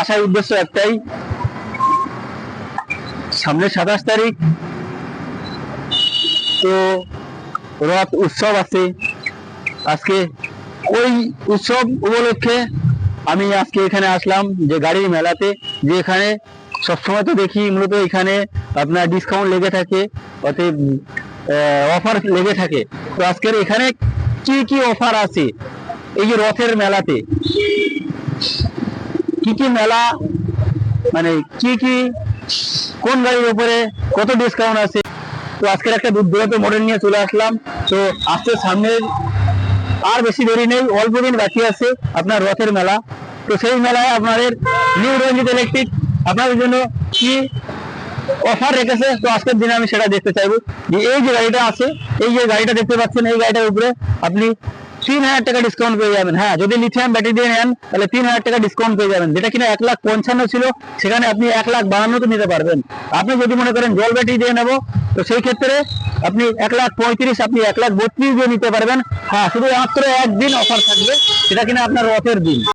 আসার উদ্দেশ্য একটাই। সামনে সাতাশ তারিখ। তো রথ উৎসব আছে। আজকে ওই উৎসব উপলক্ষে আমি আজকে এখানে আসলাম যে গাড়ির মেলাতে, যে এখানে সবসময় তো দেখি মূলত এখানে আপনার ডিসকাউন্ট লেগে থাকে, অতএব অফার লেগে থাকে। তো আজকের এখানে কি কি অফার আছে এই যে রথের মেলাতে? কি কি মেলা মানে কি কি কোন গাড়ির উপরে কত ডিসকাউন্ট আছে? তো আজকের একটা দুর্দান্ত মডেল নিয়ে চলে আসলাম। তো আজকে সামনের আর বেশি দেরি নেই, অল্প দিন বাকি আছে আপনার রথের মেলা। তো সেই মেলায় আপনাদের নিউ রঞ্জিত ইলেকট্রিক আপনাদের জন্য কি অফার রেখেছে? তো আজকের দিনে আমি সেটা দেখতে চাইব। যে এই যে গাড়িটা আছে, এই যে গাড়িটা দেখতে পাচ্ছেন, এই গাড়িটার উপরে আপনি তিন হাজার টাকা ডিসকাউন্ট পেয়ে যাবেন। হ্যাঁ যদি লিথিয়াম ব্যাটারি দিয়ে নেন, তাহলে তিন হাজার টাকা ডিসকাউন্ট পেয়ে যাবেন। যেটা কিনা এক লাখ পঞ্চান্ন ছিল, সেখানে আপনি এক লাখ বাহান্নতে নিতে পারবেন। আপনি যদি মনে করেন জল ব্যাটারি দিয়ে নেব, তো সেই ক্ষেত্রে আপনি এক লাখ পঁয়ত্রিশ, আপনি এক লাখ বত্রিশ দিয়ে নিতে পারবেন। হ্যাঁ শুধু মাত্র একদিন অফার থাকবে, সেটা কিনা আপনার রথের দিন।